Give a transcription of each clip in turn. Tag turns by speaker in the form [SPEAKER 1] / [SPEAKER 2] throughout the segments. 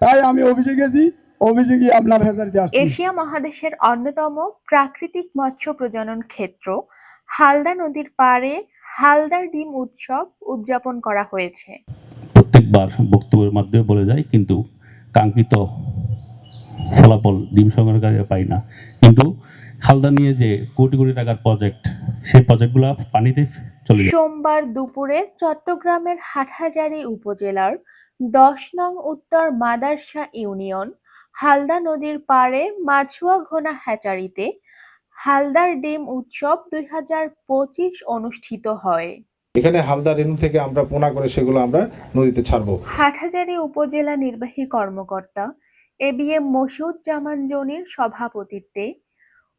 [SPEAKER 1] তাই আমি অফিসে গেছি অফিসে গিয়ে আপনার হেজারিতে আসছি।
[SPEAKER 2] এশিয়া মহাদেশের অন্যতম প্রাকৃতিক মৎস্য প্রজনন ক্ষেত্র হালদা নদীর পাড়ে হালদার ডিম উৎসব উদযাপন করা হয়েছে।
[SPEAKER 3] প্রত্যেকবার বক্তব্যের মাধ্যমে বলে যায় কিন্তু কাঙ্ক্ষিত ফলাফল ডিম সংগ্রহকারীরা পায় না। কিন্তু হালদা নিয়ে যে কোটি কোটি টাকার প্রজেক্ট সেই প্রজেক্টগুলো পানিতে চলে
[SPEAKER 2] সোমবার দুপুরে চট্টগ্রামের হাটহাজারী উপজেলার দশ নং উত্তর মাদারসা ইউনিয়ন হালদা নদীর পাড়ে মাছুয়া ঘোনা হ্যাচারিতে হালদার ডিম উৎসব দুই অনুষ্ঠিত হয়।
[SPEAKER 4] এখানে হালদা রেণু থেকে আমরা পোনা করে সেগুলো আমরা নদীতে ছাড়বো।
[SPEAKER 2] হাটহাজারী উপজেলা নির্বাহী কর্মকর্তা এ বি এম মশিউজ্জামান জনির সভাপতিত্বে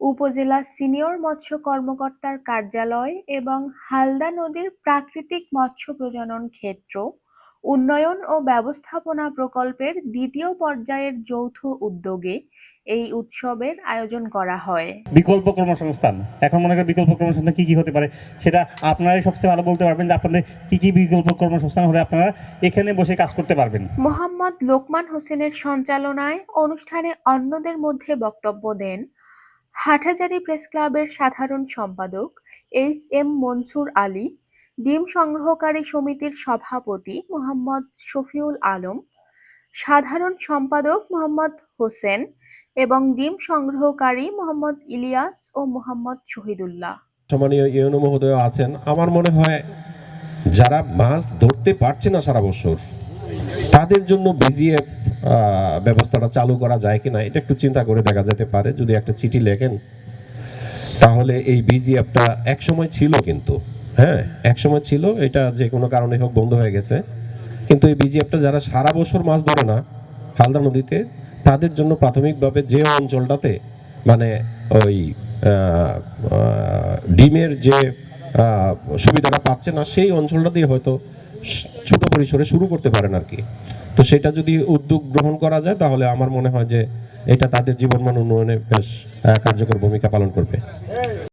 [SPEAKER 2] উপজেলা সিনিয়র মৎস্য কর্মকর্তার কার্যালয় এবং হালদা নদীর প্রাকৃতিক মৎস্য প্রজনন ক্ষেত্র উন্নয়ন ও ব্যবস্থাপনা প্রকল্পের দ্বিতীয় পর্যায়ের যৌথ উদ্যোগে এই উৎসবের আয়োজন করা হয়।
[SPEAKER 5] বিকল্প কর্মসংস্থান। এখন মনে করেন বিকল্প কর্মসংস্থান কি কি হতে পারে? সেটা আপনারাই সবচেয়ে ভালো বলতে পারবেন যে আপনাদের কি কি বিকল্প কর্মসংস্থান হলে আপনারা এখানে বসে কাজ করতে পারবেন।
[SPEAKER 2] মোহাম্মদ লোকমান হোসেনের সঞ্চালনায় অনুষ্ঠানে অন্যদের মধ্যে বক্তব্য দেন হাটহাজারী প্রেস ক্লাবের সাধারণ সম্পাদক এইচ এম মনসুর আলী ডিম সংগ্রহকারী সমিতির সভাপতি মোহাম্মদ শফিউল আলম, সাধারণ সম্পাদক মোহাম্মদ হোসেন এবং ডিম সংগ্রহকারী মোহাম্মদ ইলিয়াস ও মোহাম্মদ শহীদুল্লাহ।
[SPEAKER 6] সম্মানীয় ইউনো মহোদয় আছেন। আমার মনে হয় যারা মাছ ধরতে পারছে না সারা বছর, তাদের জন্য বিজিএফ ব্যবস্থাটা চালু করা যায় কিনা এটা একটু চিন্তা করে দেখা যেতে পারে। যদি একটা চিঠি লেখেন, তাহলে এই বিজিএফটা এক সময় ছিল কিন্তু। হ্যাঁ এক সময় ছিল, এটা যে কোনো কারণে হোক বন্ধ হয়ে গেছে। কিন্তু এই বিজিএফটা যারা সারা বছর মাছ ধরে না, হালদা নদীতে, তাদের জন্য প্রাথমিকভাবে যে অঞ্চলটাতে মানে ওই ডিমের যে সুবিধাটা পাচ্ছে না, সেই অঞ্চলটাতেই হয়তো স- ছোট পরিসরে শুরু করতে পারেন আর কি। তো সেটা যদি উদ্যোগ গ্রহণ করা যায়, তাহলে আমার মনে হয় যে এটা তাদের জীবনমান উন্নয়নে বেশ কার্যকর ভূমিকা পালন করবে।